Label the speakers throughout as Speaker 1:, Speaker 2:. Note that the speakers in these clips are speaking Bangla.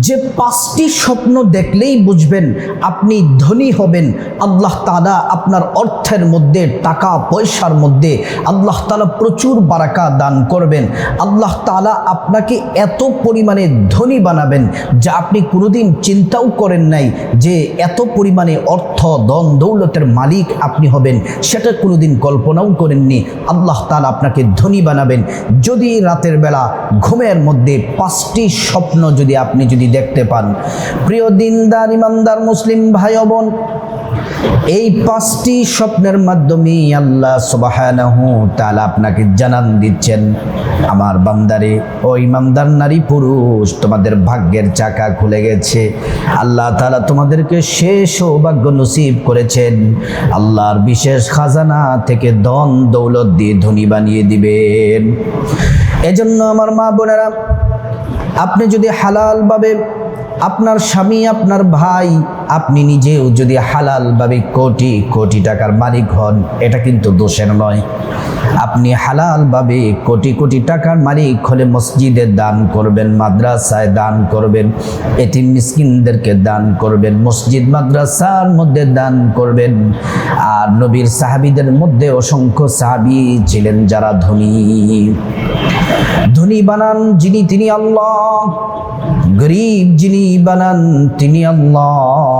Speaker 1: যে পাঁচটি স্বপ্ন দেখলেই বুঝবেন আপনি ধনী হবেন। আল্লাহ তালা আপনার অর্থের মধ্যে, টাকা পয়সার মধ্যে আল্লাহ তালা প্রচুর বারাকা দান করবেন। আল্লাহ তালা আপনাকে এত পরিমাণে ধনী বানাবেন যা আপনি কোনোদিন চিন্তাও করেন নাই যে এত পরিমাণে অর্থ দন দৌলতের মালিক আপনি হবেন। সেটা কোনোদিন কল্পনাও করেননি। আল্লাহ তালা আপনাকে ধনী বানাবেন। যদি রাতের বেলা ঘুমের মধ্যে পাঁচটি স্বপ্ন যদি আপনি যদি দেখতে পান। প্রিয় দিনদার, ইমানদার, মুসলিম ভাই বোন, এই পাঁচটি স্বপ্নের মাধ্যমে আল্লাহ সুবহানাহু তাআলা আপনাকে জানান দিচ্ছেন। আমার বান্দারে, ও ইমানদার নারী পুরুষ, তোমাদের ভাগ্যের চাকা খুলে গেছে। আল্লাহ তাআলা তোমাদেরকে শেষ সৌভাগ্য নসিব করেছেন। আল্লাহর বিশেষ খাজানা থেকে ধন দৌলত দিয়ে ধনী বানিয়ে দিবেন। এজন্য আমার মা বোনেরা আপনি যদি হালালভাবে আপনার স্বামী আপনার ভাই আপনি নিজেও যদি হালালভাবে কোটি কোটি টাকার মালিক হন, এটা কিন্তু দোষের নয়। আপনি হালালভাবে কোটি কোটি টাকার মালিক হলে মসজিদে দান করবেন, মাদ্রাসায় দান করবেন, এতিম মিসকিনদেরকে দান করবেন, মসজিদ, মাদ্রাসার মধ্যে দান করবেন। আর নবীর সাহাবিদের মধ্যে অসংখ্য সাহাবি ছিলেন যারা ধনী। ধনী বানান যিনি, তিনি আল্লাহ। গরিব যিনি বানান, তিনি আল্লাহ।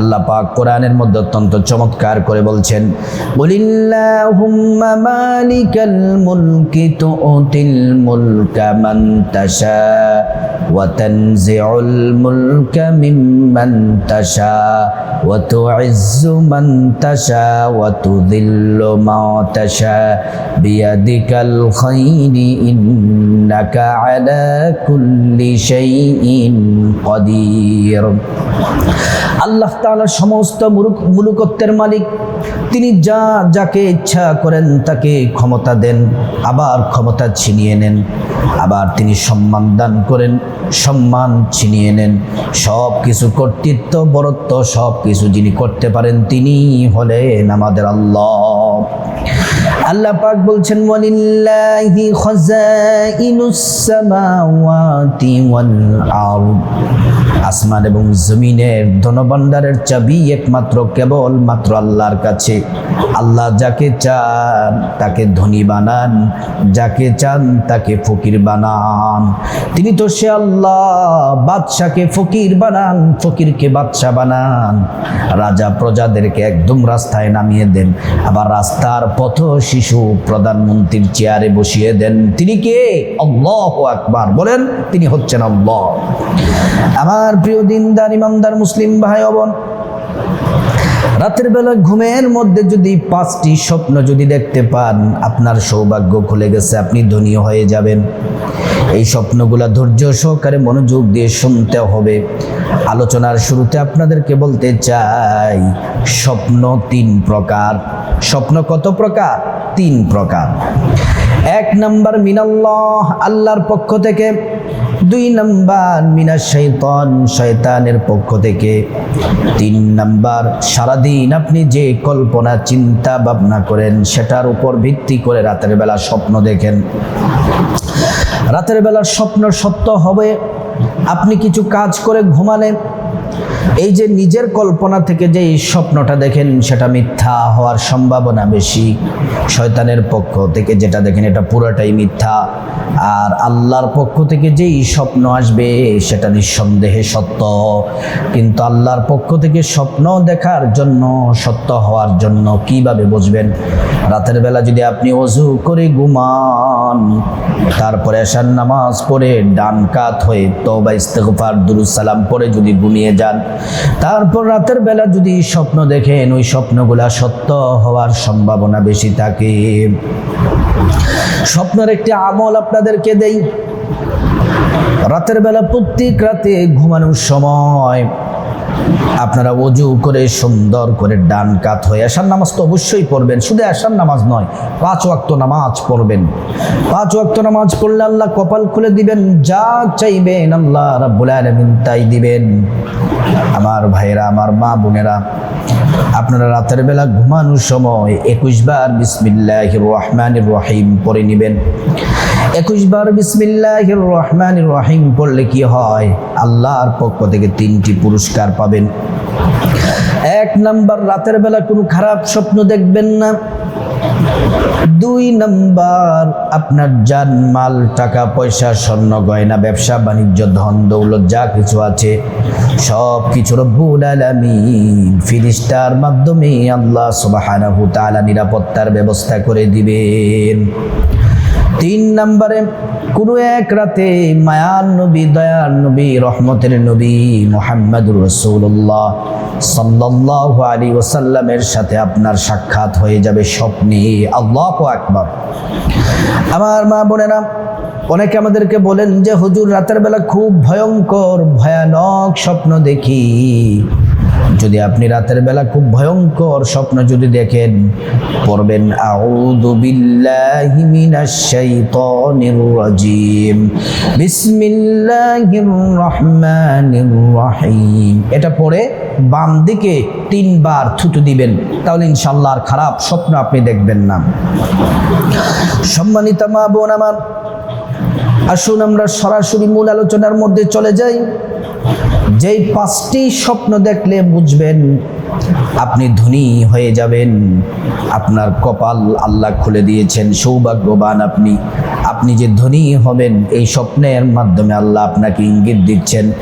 Speaker 1: আল্লাহ পাক কোরআনের মধ্যে অত্যন্ত চমৎকার করে বলছেন বলিল্লাহুম্মা মালিকাল মুলকি তুতিল মুলকা মান তাশা ওয়া তানজিউল মুলকা মিম্মান তাশা ওয়া তুইজ্জু মান তাশা কাদির আল্লাহ তাআলা সমস্ত মুলুকত্বের মালিক। তিনি যা, যাকে ইচ্ছা করেন তাকে ক্ষমতা দেন, আবার ক্ষমতা ছিনিয়ে নেন, আবার তিনি সম্মান দান করেন, সম্মান ছিনিয়ে নেন। সব কিছু কর্তৃত্ব, বরত্ব সব কিছু যিনি করতে পারেন তিনি হলেন আমাদের আল্লাহ। আল্লাহ পাক বলছেন, ওয়ালিল্লাহি খাযাইনুস সামাওয়াতি ওয়াল আরদ। আসমান এবং জমিনের ধনভাণ্ডারের চাবি একমাত্র কেবল মাত্র আল্লাহর কাছে। আল্লাহ যাকে চান, তাকে ধনী বানান, যাকে চান, তাকে ফকির বানান। তিনি তো সে আল্লাহ, বাদশাকে ফকির বানান, ফকিরকে বাদশা বানান। রাজা প্রজাদেরকে একদম রাস্তায় নামিয়ে দেন। আবার রাস্তার পথ শিশু প্রধানমন্ত্রীর চেয়ারে বসিয়ে দেন। তিনি কে? আল্লাহ আকবার। বলেন, তিনি হচ্ছেন আল্লাহ। আমার প্রিয় দিনদার, ইমামদার, মুসলিম ভাই বোন রাতের বেলা ঘুমের মধ্যে যদি পাঁচটি স্বপ্ন যদি দেখতে পান, আপনার সৌভাগ্য খুলে গেছে, আপনি ধনী হয়ে যাবেন। এই স্বপ্নগুলা ধৈর্য সহকারে মনোযোগ দিয়ে শুনতে হবে। আলোচনার শুরুতে আপনাদেরকে বলতে চাই, স্বপ্ন তিন প্রকার। স্বপ্ন কত প্রকার? তিন প্রকার। এক নাম্বার, মিনাল্লাহ, আল্লাহর পক্ষ থেকে। দুই নাম্বার মিনা শৈতন শয়তানের পক্ষ থেকে। তিন নাম্বার, সারাদিন আপনি যে কল্পনা, চিন্তা, ভাবনা করেন, সেটার উপর ভিত্তি করে রাতের বেলা স্বপ্ন দেখেন। রাতের বেলার স্বপ্ন সত্য হবে, আপনি কিছু কাজ করে ঘুমালে এই যে নিজের কল্পনা থেকে যে এই স্বপ্নটা দেখেন, সেটা মিথ্যা হওয়ার সম্ভাবনা বেশি। শয়তানের পক্ষ থেকে যেটা দেখেন, এটা পুরোটাই মিথ্যা। আর আল্লাহর পক্ষ থেকে যেই স্বপ্ন আসবে, সেটা নিঃসন্দেহে সত্য। কিন্তু আল্লাহর পক্ষ থেকে স্বপ্ন দেখার জন্য, সত্য হওয়ার জন্য কীভাবে বুঝবেন? রাতের বেলা যদি আপনি অজু করে ঘুমান, তারপরে আসার নামাজ পড়ে ডান কাত হয়ে তবা ইস্তেগফার, দুরুস সালাম পরে যদি ঘুমিয়ে যান তারপর রাতের বেলা যদি স্বপ্ন দেখেন, ওই স্বপ্নগুলা সত্য হওয়ার সম্ভাবনা বেশি থাকে। স্বপ্নের একটি আমল আপনাদেরকে দেই। রাতের বেলা প্রত্যেক রাতে ঘুমানোর সময় আপনারা অজু করে সুন্দর করে ডান কাত হয়ে আসার নামাজ তো অবশ্যই পড়বেন। শুধু আসার নামাজ নয়, পাঁচ ওয়াক্ত নামাজ পড়বেন। পাঁচ ওয়াক্ত নামাজ পড়লে আল্লাহ কপাল খুলে দিবেন, যা চাইবেন আল্লাহ রাব্বুল তাই দিবেন। আমার ভাইয়েরা, আমার মা বোনেরা, আপনারা রাতের বেলা ঘুমানোর সময় একুশ বার বিসমিল্লাহ রহমান রহিম পড়ে নেবেন। একুশ বার বিসমিল্লাহ রহমান রহিম পড়লে কি হয়? আল্লাহর পক্ষ থেকে তিনটি পুরস্কার পাবেন। এক নাম্বার, রাতের বেলা কোনো খারাপ স্বপ্ন দেখবেন না। দুই নাম্বার, আপনার জান, মাল, টাকা, পয়সা, স্বর্ণ, গয়না, ব্যবসা, বাণিজ্য, ধন, দৌলত, যা কিছু আছে, সব কিছু রব্বুল আলামিন ফিরিস্তার মাধ্যমে আল্লাহ সুবহানাহু তাআলা নিরাপত্তার ব্যবস্থা করে দিবেন। তিন নম্বরে, কোনো এক রাতে মায়ার নবী, দয়ার নবী, রহমতের নবী মোহাম্মদুর রসুল্লাহ সাল্লাহ আলী ওসাল্লামের সাথে আপনার সাক্ষাৎ হয়ে যাবে স্বপ্নে। আল্লাহ আকবর। আমার মা বোনেরা অনেকে আমাদেরকে বলেন যে, হুজুর, রাতের বেলা খুব ভয়ঙ্কর, ভয়ানক স্বপ্ন দেখি। যদি আপনি রাতের বেলা খুব ভয়ঙ্কর স্বপ্ন যদি দেখেন, পড়বেন, আউযু বিল্লাহি মিনাশ শাইতানির রাজিম। বিসমিল্লাহির রহমানির রহিম। এটা পড়ে বাম দিকে তিনবার থুতু দিবেন, তাহলে ইনশাআল্লাহ আর খারাপ স্বপ্ন আপনি দেখবেন না। সম্মানিত মা বোন আমার আসুন আমরা সরাসরি মূল আলোচনার মধ্যে চলে যাই। যেই পাঁচটি স্বপ্ন দেখলে বুঝবেন আপনি ধনী হয়ে যাবেন। আপনার কপাল আল্লাহ খুলে দিয়েছেন, সৌভাগ্যবান আপনি। আপনি যে ধনী হবেন, এই স্বপ্নের মাধ্যমে আল্লাহ আপনাকে ইঙ্গিত দিচ্ছেন।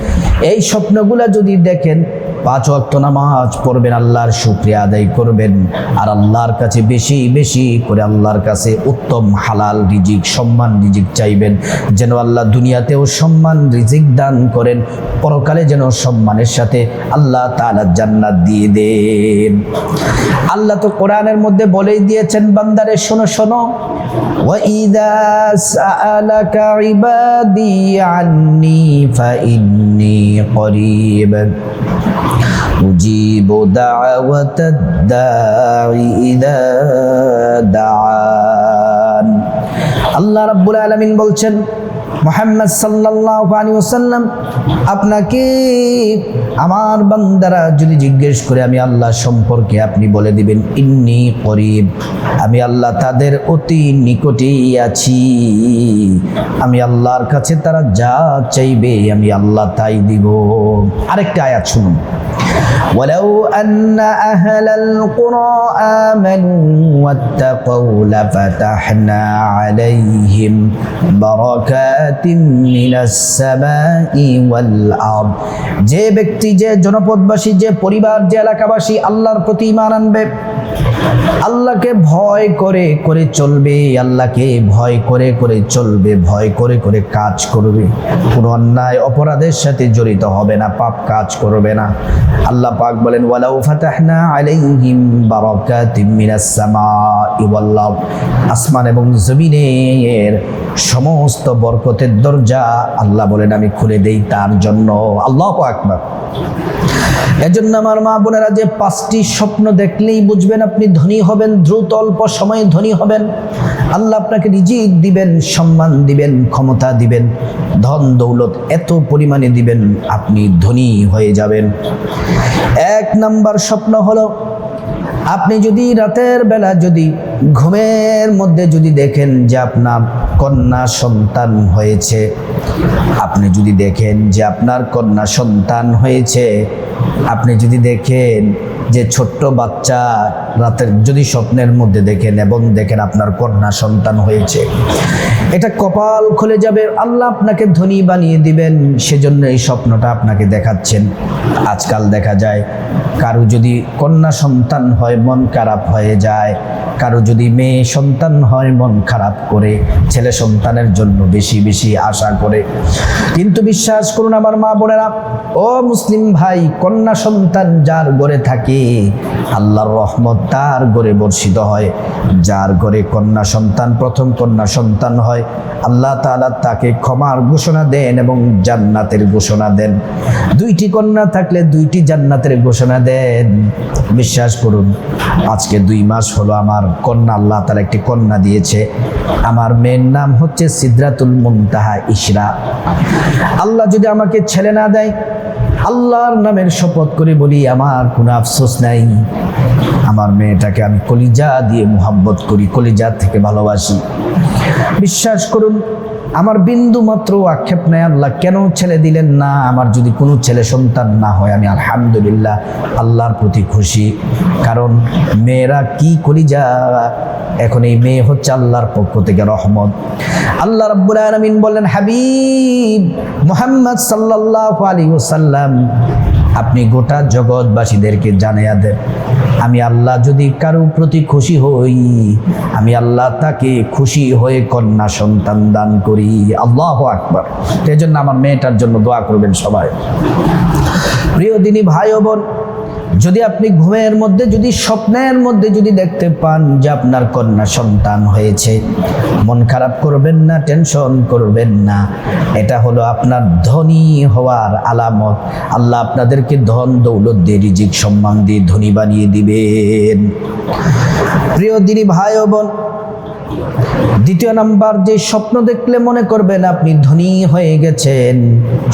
Speaker 1: এই স্বপ্নগুলা যদি দেখেন, পাঁচ ওয়াক্ত নামাজ পড়বেন, আল্লাহর শুক্রিয়া আদায় করবেন। আর আল্লাহর কাছে বেশি বেশি করে আল্লাহর কাছে উত্তম হালাল রিজিক, সম্মান রিজিক চাইবেন। যেন আল্লাহ দুনিয়াতেও সম্মান রিজিক দান করেন। পরকালে যেন সম্মানের সাথে আল্লাহ তাআলা জান্নাত দিয়ে দেন আল্লাহ তো কোরআনের মধ্যে বলেই দিয়েছেন বান্দারে শোনো শোনো وَإِذَا سَأَلَكَ عِبَادِي عَنِّي فَإِنِّي قَرِيبٌ أجيب دعوة الداع إذا دعان আল্লাহ রাব্বুল আলামিন বলছেন মোহাম্মদ সাল্লাল্লাহু আলাইহি ওয়াসাল্লাম আপনাকে আমার বান্দারা যদি জিজ্ঞেস করে আমি আল্লাহ সম্পর্কে আপনি বলে দিবেন ইন্নি করিব আমি আল্লাহ তাদের অতি নিকটেই আছি আমি আল্লাহর কাছে তারা যা চাইবে আমি আল্লাহ তাই দিব আরেকটা আয়াত শুনুন ولو أن أهل القرى آمنوا واتقوا لفتحنا عليهم بركات من السماء والأرض যে ব্যক্তি, যে জনপদবাসী, যে পরিবার, যে এলাকাবাসী আল্লাহর প্রতি ইমান আনবে, আল্লাহকে ভয় করে করে চলবে, আল্লাহকে ভয় করে করে চলবে, ভয় করে করে কাজ করবে। কোনো অন্যায় অপরাধের সাথে জড়িত হবে না, পাপ কাজ করবে না। আল্লাহ পাক বলেন, ওয়ালাউ ফাতাহনা আলাইহিম বারাকাতিম মিনাস সামাই ওয়াল আসমান এবং জমিনের সমস্ত বরকতের দরজা আল্লাহ বলেন, আমি খুলে দেই তার জন্য। আল্লাহু আকবার। এজন্য আমার মা বোনেরা যে পাঁচটি স্বপ্ন দেখলেই বুঝবেন আপনি ধনী হবেন, দ্রুত অল্প সময়ে ধনী হবেন। আল্লাহ আপনাকে রিজিক দিবেন, সম্মান দিবেন, ক্ষমতা দিবেন, ধন দৌলত এত পরিমাণে দিবেন, আপনি ধনী হয়ে যাবেন। এক নাম্বার স্বপ্ন হলো আপনি যদি রাতের বেলা যদি ঘুমের মধ্যে যদি দেখেন যে আপনার কন্যা সন্তান হয়েছে, আপনি যদি দেখেন যে আপনার কন্যা সন্তান হয়েছে, আপনি যদি দেখেন যে ছোট্ট বাচ্চা রাতের যদি স্বপ্নের মধ্যে দেখেন এবং দেখেন আপনার কন্যা সন্তান হয়েছে, এটা কপাল খুলে যাবে, আল্লাহ আপনাকে ধনী বানিয়ে দিবেন, সেজন্য এই স্বপ্নটা আপনাকে দেখাচ্ছেন। আজকাল দেখা যায়, কারও যদি কন্যা সন্তান হয়, মন খারাপ হয়ে যায়, কারও যদি মেয়ে সন্তান হয়, মন খারাপ করে, ছেলে সন্তানের জন্য বেশি বেশি আশা করে। কিন্তু বিশ্বাস করুন আমার মা বোনেরা, ও মুসলিম ভাই, কন্যা সন্তান যার গড়ে থাকে আল্লাহর রহমত তার ঘরে বর্ষিত হয়, যার ঘরে কন্যা সন্তান, প্রথম কন্যা সন্তান হয়। আল্লাহ তাআলা তাকে ক্ষমার ঘোষণা দেন এবং জান্নাতের ঘোষণা দেন। দুইটি কন্যা থাকলে দুইটি জান্নাতের ঘোষণা দেন। বিশ্বাস করুন, আজকে দুই মাস হলো আমার কন্যা, আল্লাহ তার একটি কন্যা দিয়েছে। আমার মেয়ের নাম হচ্ছে সিদ্রাতুল মুনতাহা ইশরা। আল্লাহ যদি আমাকে ছেলে না দেয় আল্লাহর নামের শপথ করে বলি, আমার কোনো আফসোস নাই। আমার মেয়েটাকে আমি কলিজা দিয়ে মোহাব্বত করি, কলিজা থেকে ভালোবাসি। বিশ্বাস করুন আমার বিন্দু মাত্র আক্ষেপ নেই আল্লাহ, কেন ছেলে দিলেন না? আমার যদি কোনো ছেলে সন্তান না হয়, আমি আলহামদুলিল্লাহ আল্লাহর প্রতি খুশি। কারণ মেয়েরা কি করি যা এখন এই মেয়ে হচ্ছে আল্লাহর পক্ষ থেকে রহমত। আল্লাহ রাব্বুল আলামিন বললেন, হাবিব, মুহাম্মদ সাল্লাল্লাহু আলাইহি ওয়াসাল্লাম, আপনি গোটা জগৎবাসীদেরকে জানাইয়া দেন। আমি আল্লাহ যদি কারও প্রতি খুশি হই, আমি আল্লাহ তাকে খুশি হয়ে কন্যা সন্তান দান করি। আল্লাহ আকবার। এই জন্য আমার মেয়েটার জন্য দোয়া করবেন সবাই। প্রিয় দিনী ভাই বোন, যদি আপনি ঘুমের মধ্যে, যদি স্বপ্নের মধ্যে যদি দেখতে পান যে আপনার কন্যা সন্তান হয়েছে, মন খারাপ করবেন না, টেনশন করবেন না। এটা হলো আপনার ধনী হওয়ার আলামত। আল্লাহ আপনাদেরকে ধন, দৌলত দিয়ে, রিজিক, সম্মান দিয়ে, ধনী বানিয়ে দিবেন। প্রিয় দিনী ভাই বোন দ্বিতীয় নাম্বার, যে স্বপ্ন দেখলে মনে করবেন আপনি ধনী হয়ে গেছেন,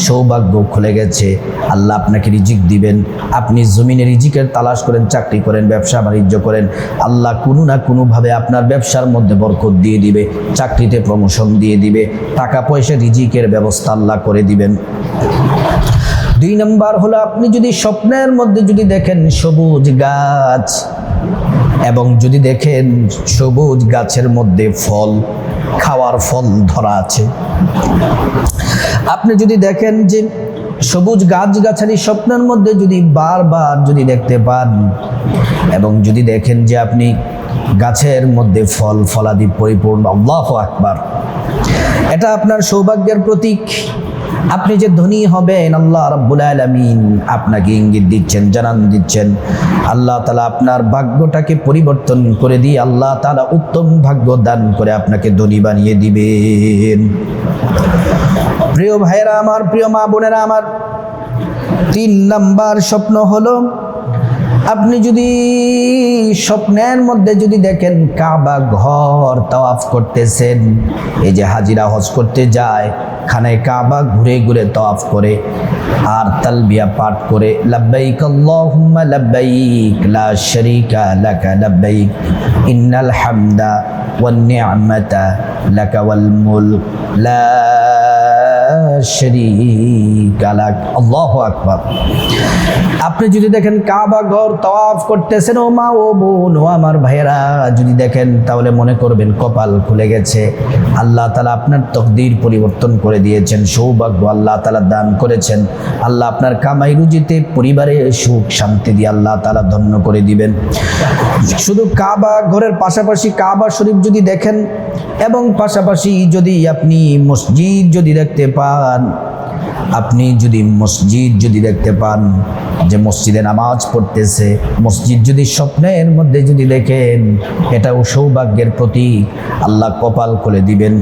Speaker 1: সৌভাগ্য খুলে গেছে। আল্লাহ আপনাকে রিজিক দিবেন। আপনি জমিনে রিজিকের তালাশ করেন, চাকরি করেন, ব্যবসা বাণিজ্য করেন। আল্লাহ কোনো না কোনোভাবে আপনার ব্যবসার মধ্যে বরকত দিয়ে দিবে, চাকরিতে প্রমোশন দিয়ে দিবে, টাকা পয়সা রিজিকের ব্যবস্থা আল্লাহ করে দিবেন। দুই নম্বর হলো, আপনি যদি স্বপ্নের মধ্যে যদি দেখেন সবুজ গাছ এবং যদি দেখেন সবুজ গাছের মধ্যে ফল, খাওয়ার ফল ধরা আছে। আপনি যদি দেখেন যে সবুজ গাছ গাছালি স্বপ্নের মধ্যে যদি বারবার যদি দেখতে পান এবং যদি দেখেন যে আপনি গাছের মধ্যে ফল, ফলাদি পরিপূর্ণ, আল্লাহ আকবার, এটা আপনার সৌভাগ্যের প্রতীক। আপনি যে ধনী হবেন, আল্লাহ রাব্বুল আলামিন আপনাকে ইঙ্গিত দিচ্ছেন, জানান দিচ্ছেন। আল্লাহ তালা আপনার ভাগ্যটাকে পরিবর্তন করে দিয়ে আল্লাহ তালা উত্তম ভাগ্য দান করে আপনাকে ধনী বানিয়ে দিবেন। প্রিয় ভাইয়েরা আমার, প্রিয় মা বোনেরা আমার, তিন নাম্বার স্বপ্ন হলো আপনি যদি স্বপ্নের মধ্যে যদি দেখেন কাবা ঘর তাওয়াফ করতেছেন, এই যে হাজিরা হজ করতে যায়, খানায় কাবা ঘুরে ঘুরে তাওয়াফ করে আর তালবিয়া পাঠ করে, লাব্বাইক আল্লাহুম্মা লাব্বাইক, লা শারীকা লাকা লাব্বাইক, ইন্নাল হামদা ওয়ান নি'মাতা লাকা ওয়াল মুলক, লা আপনি যদি দেখেন কাবা ঘর তাওয়াফ করতেছেন, ও মা, ও বোন, ও আমার ভাইয়েরা, যদি দেখেন, তাহলে মনে করবেন কপাল খুলে গেছে। আল্লাহ তালা আপনার তকদির পরিবর্তন করে দিয়েছেন, সৌভাগ্য আল্লাহ তালা দান করেছেন। আল্লাহ আপনার কামাই রুজিতে পরিবারে সুখ শান্তি দিয়ে আল্লাহ তালা ধন্য করে দিবেন। শুধু কাবা ঘরের পাশাপাশি কাবা শরীফ যদি দেখেন, এবং পাশাপাশি যদি আপনি মসজিদ যদি দেখতে পান আপনি যদি মসজিদ যদি দেখতে পান যে মসজিদে নামাজ পড়তেছে, মসজিদ যদি স্বপ্নের মধ্যে যদি দেখেন, এটাও সৌভাগ্যের প্রতীক। আল্লাহ কপাল খুলে দিবেন,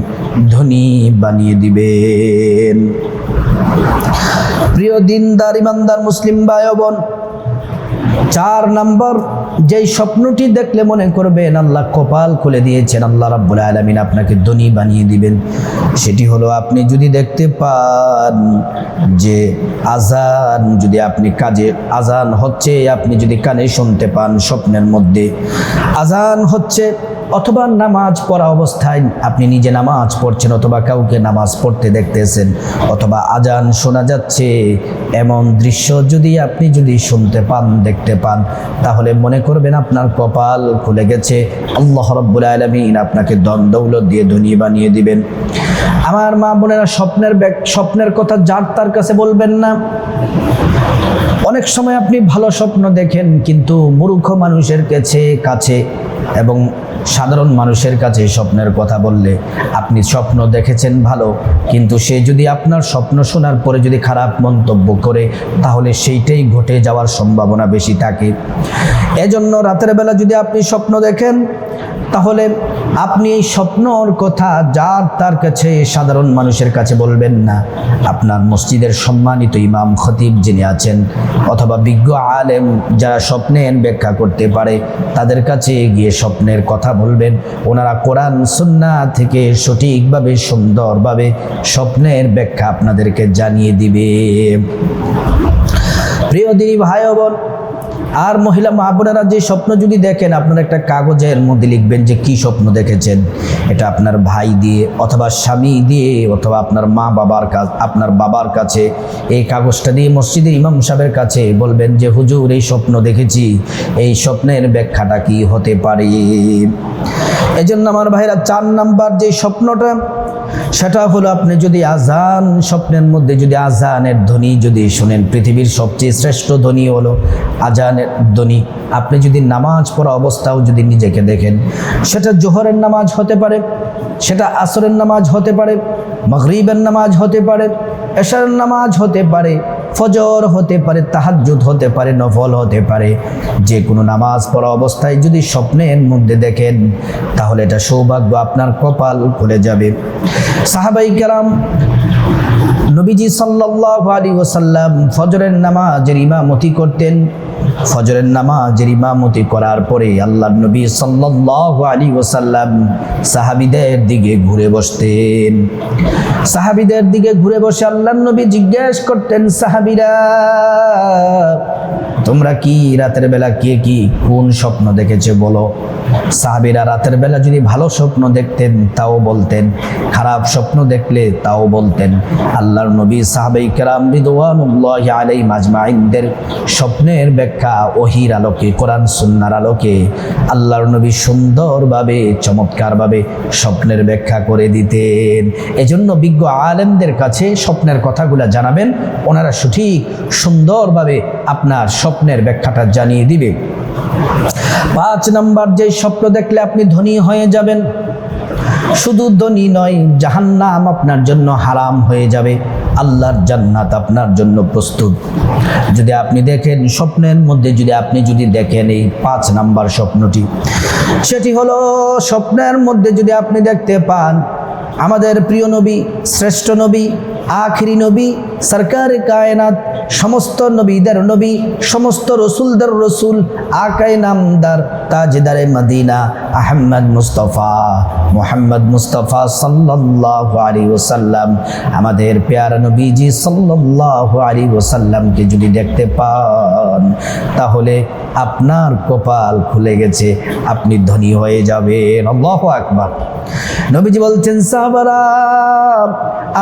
Speaker 1: ধনী বানিয়ে দিবেন। প্রিয় দিনদার, ইমানদার, মুসলিম ভাই বোন চার নম্বর, যেই স্বপ্নটি দেখলে মনে করবেন আল্লাহ কপাল খুলে দিয়েছেন, আল্লাহ রাব্বুল আলামিন আপনাকে ধনী বানিয়ে দিবেন। সেটি হলো আপনি যদি দেখতে পান যে আজান যদি আপনি কাজে আজান হচ্ছে, আপনি যদি কানে শুনতে পান স্বপ্নের মধ্যে। আজান হচ্ছে অথবা নামাজ পড়া অবস্থায় আপনি নিজে নামাজ পড়ছেন অথবা কাউকে নামাজ পড়তে দেখতেছেন অথবা আজান শোনা যাচ্ছে, এমন দৃশ্য যদি আপনি যদি শুনতে পান, দেখতে পান, তাহলে মনে করবেন আপনার কপাল খুলে গেছে। আল্লাহ রব্বুল আলমিন আপনাকে দন দৌলত দিয়ে ধনী বানিয়ে দিবেন। আমার মা বোনেরা স্বপ্নের স্বপ্নের কথা যার তার কাছে বলবেন না। অনেক সময় আপনি ভালো স্বপ্ন দেখেন, কিন্তু মূর্খ মানুষের কাছে কাছে এবং সাধারণ মানুষের কাছে স্বপ্নের কথা বললে, আপনি স্বপ্ন দেখেছেন ভালো, কিন্তু সে যদি আপনার স্বপ্ন শোনার পরে যদি খারাপ মন্তব্য করে, তাহলে সেইটাই ঘটে যাওয়ার সম্ভাবনা বেশি থাকে। এজন্য রাতের বেলা যদি আপনি স্বপ্ন দেখেন, তাহলে আপনি এই স্বপ্নর কথা যার তার কাছে সাধারণ মানুষের কাছে বলবেন না। আপনার মসজিদের সম্মানিত ইমাম খতিব যিনি আছেন, অথবা বিজ্ঞ আলেম যারা স্বপ্নের ব্যাখ্যা করতে পারে, তাদের কাছে গিয়ে স্বপ্নের কথা বলবেন। ওনারা কোরআন, সুন্না থেকে সঠিকভাবে, সুন্দরভাবে স্বপ্নের ব্যাখ্যা আপনাদেরকে জানিয়ে দিবে। প্রিয় দিদি ভাই বোন আর মহিলা মা বোনেরা যে স্বপ্ন যদি দেখেন, আপনারা একটা কাগজের মধ্যে লিখবেন যে কি স্বপ্ন দেখেছেন। এটা আপনার ভাই দিয়ে অথবা স্বামী দিয়ে অথবা আপনার মা বাবার কাছ, আপনার বাবার কাছে। এই কাগজটা দিয়ে মসজিদের ইমাম সাহেবের কাছে বলবেন যে, হুজুর, এই স্বপ্ন দেখেছি। এই স্বপ্নের ব্যাখ্যাটা কি হতে পারে? এজন্য আমার ভাইরা, চার নাম্বার যে স্বপ্নটা, সেটা হলো আপনি যদি আজান, স্বপ্নের মধ্যে যদি আজানের ধ্বনি যদি শুনেন, পৃথিবীর সবচেয়ে শ্রেষ্ঠ ধ্বনি হলো আজানের ধ্বনি। আপনি যদি নামাজ পড়া অবস্থাও যদি নিজেকে দেখেন, সেটা জোহরের নামাজ হতে পারে, সেটা আসরের নামাজ হতে পারে, মগরিবের নামাজ হতে পারে, এশার নামাজ হতে পারে, ফজর হতে পারে, তাহাজ্জুদ হতে পারে, নফল হতে পারে। যে কোনো নামাজ পড়া অবস্থায় যদি স্বপ্নের মধ্যে দেখেন, তাহলে এটা সৌভাগ্য আপনার কপাল খুলে যাবে। সাহাবাই কালাম নবীজি সাল্লাল্লাহু আলাইহি ওয়াসাল্লাম ফজরের নামাজের ইমামতি করতেন। ফজরের নামাজের ইমামতি করার পরে আল্লাহ নবী সাল্লাহ আলী ওসাল্লাম সাহাবিদের দিকে ঘুরে বসতেন। সাহাবিদের দিকে ঘুরে বসে আল্লাহ নবী জিজ্ঞেস করতেন, সাহাবীরা তোমরা কি রাতের বেলা কে কি কোন স্বপ্ন দেখেছে বলো? সাহাবীরা রাতের বেলা যদি ভালো স্বপ্ন দেখতেন, তাও বলতেন। খারাপ স্বপ্ন দেখলে তাও বলতেন। আল্লাহর নবী সাহাবাই কেরাম রিদওয়ানুল্লাহি আলাইহিম আজমাইনদের স্বপ্নের ব্যাখ্যা ওহির আলোকে, কোরআন সুন্নার আলোকে, আল্লাহর নবী সুন্দরভাবে, চমৎকারভাবে স্বপ্নের ব্যাখ্যা করে দিতেন। এজন্য বিজ্ঞ আলেমদের কাছে স্বপ্নের কথাগুলো জানাবেন। ওনারা সঠিক, সুন্দরভাবে আপনার স্বপ্নের ব্যাখ্যাটা জানিয়ে দিবে। পাঁচ নাম্বার, যে স্বপ্ন দেখলে আপনি ধনী হয়ে যাবেন। শুধু ধনী নয়, জাহান্নাম আপনার জন্য হারাম হয়ে যাবে। আল্লাহর জান্নাত আপনার জন্য প্রস্তুত। যদি আপনি দেখেন স্বপ্নের মধ্যে, যদি আপনি যদি দেখেন এই পাঁচ নাম্বার স্বপ্নটি, সেটি হলো স্বপ্নের মধ্যে যদি আপনি দেখতে পান, আমাদের প্রিয় নবী, শ্রেষ্ঠ নবী আখিরি নবী, সরকার কায়নাত, সমস্ত নবীদের নবী, সমস্ত রসুলদের রসুল আকাই নামদার, তাজদারে Medina Ahmad Mustafa, Mohammad Mustafa আলাইহি ওসাল্লাম আমাদের পেয়ারা নবীজি সাল্লাল্লাহু আলাইহি ওসাল্লামকে যদি দেখতে পান, তাহলে আপনার কপাল খুলে গেছে, আপনি ধনী হয়ে যাবেন। অল্লাহ আকবার। নবীজি বলছেন, সাহাবারা,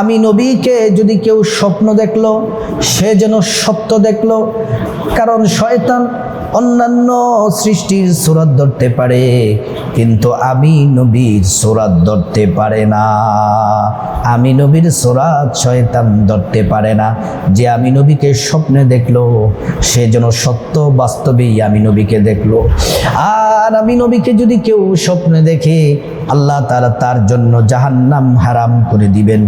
Speaker 1: আমি নবীকে যদি কেউ স্বপ্ন দেখল, সে যেন সত্য দেখল, কারণ শয়তান অন্যান্য সৃষ্টির সুরাত ধরতে পারে, কিন্তু আমি নবীর সুরাত ধরতে পারে না। আমি নবীর সুরাত শয়তান ধরতে পারে না। যে আমি নবীকে স্বপ্নে দেখল, সে যেন সত্য বাস্তবেই আমি নবীকে দেখল। আর আমি নবীকে যদি কেউ স্বপ্নে দেখে, আল্লাহ তারা তার জন্য জাহান্নাম হারাম করে দিবেন।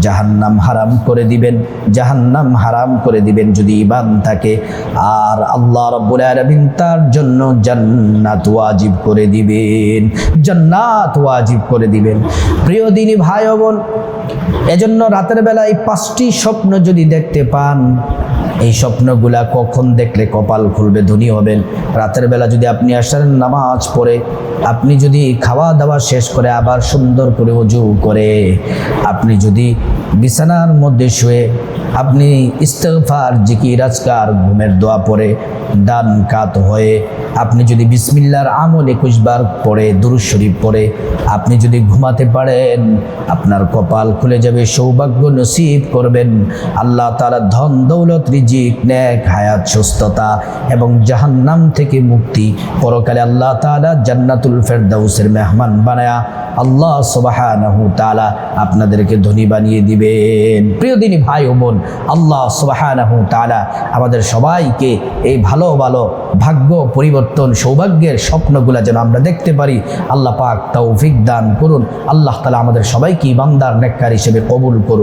Speaker 1: জাহান্নাম হারাম করে দিবেন। জাহান্নাম হারাম করে দিবেন যদি ইমান থাকে। আর আল্লাহ রব্বুল আলামিন তার জন্য জান্নাত ওয়াজিব করে দিবেন, জান্নাত ওয়াজিব করে দিবেন। প্রিয় দিনী ভাই বোন, এজন্য রাতের বেলা এই পাঁচটি স্বপ্ন যদি দেখতে পান, এই স্বপ্নগুলা কখন দেখলে কপাল খুলবে, ধনী হবেন। রাতের বেলা যদি আপনি আসার নামাজ পড়ে, আপনি যদি খাওয়া দাওয়া শেষ করে আবার সুন্দর করে অজু করে, আপনি যদি বিছানার মধ্যে শুয়ে আপনি ইস্তফার জিকির, আজকার, ঘুমের দোয়া পরে ডান কাত হয়ে আপনি যদি বিসমিল্লার আমল একুশবার পরে দুরুজ শরীফ পড়ে, আপনি যদি ঘুমাতে পারেন, আপনার কপাল খুলে যাবে, সৌভাগ্য নসিব করবেন। আল্লাহ তারা ধন, দৌলত, রিজিক, ন্যাক, হায়াত, সুস্থতা এবং জাহান্নাম থেকে মুক্তি পরকালে আল্লাহ তাআলা জান্নাতুল ফেরদাউসের মেহমান বানায়া আল্লাহ তাআলা আপনাদেরকে ধনী বানিয়ে দিবেন। প্রিয় দিনী ভাই ও বোন আল্লাহ সুবাহানাহু তালা আমাদের সবাইকে এই ভালো ভালো ভাগ্য পরিবর্তন সৌভাগ্যের স্বপ্নগুলো যেন আমরা দেখতে পারি। আল্লাহ পাক তৌফিক দান করুন। আল্লাহ তালা আমাদের সবাইকে ইমানদার নেককার হিসেবে কবুল করুন।